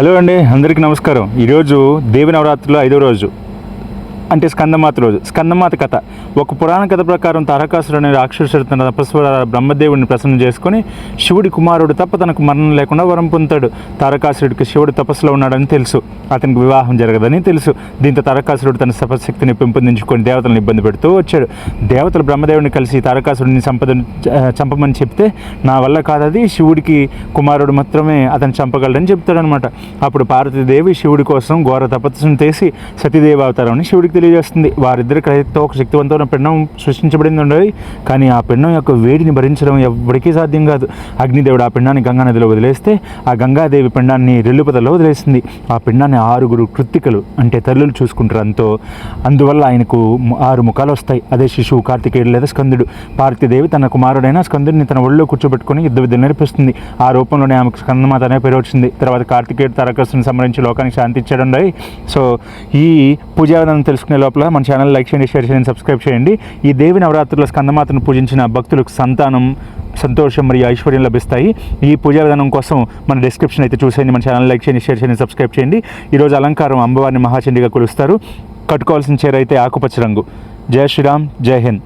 Hello అండి అందరికీ నమస్కారం. ఈరోజు దేవి నవరాత్రిలో ఐదో రోజు. అంటే స్కందమాత రోజు. స్కందమాత కథ. ఒక పురాణ కథ ప్రకారం తారకాసురుడు అనే రాక్షసుడు తన తపస్సు బ్రహ్మదేవుడిని ప్రసన్నం చేసుకొని శివుడి కుమారుడు తప్ప తనకు మరణం లేకుండా వరం పొందుతాడు. తారకాసురుడికి శివుడు తపస్సులో ఉన్నాడని తెలుసు. అతనికి వివాహం జరగదని తెలుసు. దీంతో తారకాసురుడు తన తపశక్తిని పెంపొందించుకొని దేవతలను ఇబ్బంది పెడుతూ వచ్చాడు. దేవతలు బ్రహ్మదేవుడిని కలిసి తారకాసురుడిని సంపద చంపమని చెప్తే నా వల్ల కాదది. శివుడికి కుమారుడు మాత్రమే అతను చంపగలడని చెప్తాడనమాట. అప్పుడు పార్వతీదేవి శివుడి కోసం ఘోర తపస్సును చేసి సతీదేవి అవతారాన్ని శివుడికి తెలియజేస్తుంది. వారిద్దరి కలితో ఒక శక్తివంతమైన పిండం సృష్టించబడింది ఉండేది కానీ ఆ పిండం యొక్క వేడిని భరించడం ఎప్పటికీ సాధ్యం కాదు. అగ్నిదేవుడు ఆ పిండాన్ని గంగా నదిలో వదిలేస్తే ఆ గంగాదేవి పిండాన్ని రెల్లుపదలో వదిలేసింది. ఆ పిండాన్ని ఆరుగురు కృత్తికలు అంటే తల్లులు చూసుకుంటారు అంతో. అందువల్ల ఆయనకు ము- ఆరు ముఖాలు వస్తాయి. అదే శిశువు కార్తికేయుడు లేదా స్కందుడు. పార్వతీదేవి తన కుమారుడైన స్కందుడిని తన ఒళ్ళో కూర్చోబెట్టుకొని యుద్ధ విద్యలు నేర్పిస్తుంది. ఆ రూపంలోనే ఆమెకు స్కందమాత అనే పేరు వచ్చింది. తర్వాత కార్తికేయుడు తారకసుని సంబంధించి లోకానికి శాంతి ఇచ్చాడు సో ఈ పూజావిధానం విధానం తెలుసుకునే లోపల మన ఛానల్ లైక్ చేయండి షేర్ చేయండి సబ్స్క్రైబ్ చేయండి. ఈ దేవి నవరాత్రుల స్కందమాతను పూజించిన భక్తులకు సంతానం సంతోషం మరియు ఐశ్వర్యం లభిస్తాయి. ఈ పూజా విధానం కోసం మన డిస్క్రిప్షన్ అయితే చూసేయండి మన ఛానల్ లైక్ చేయండి షేర్ చేయండి సబ్స్క్రైబ్ చేయండి. ఈరోజు అలంకారం అమ్మవారిని మహాచండిగా కొలుస్తారు. కట్టుకోవాల్సిన చీర అయితే ఆకుపచ్చ రంగు. జై శ్రీరామ్ జై హింద్.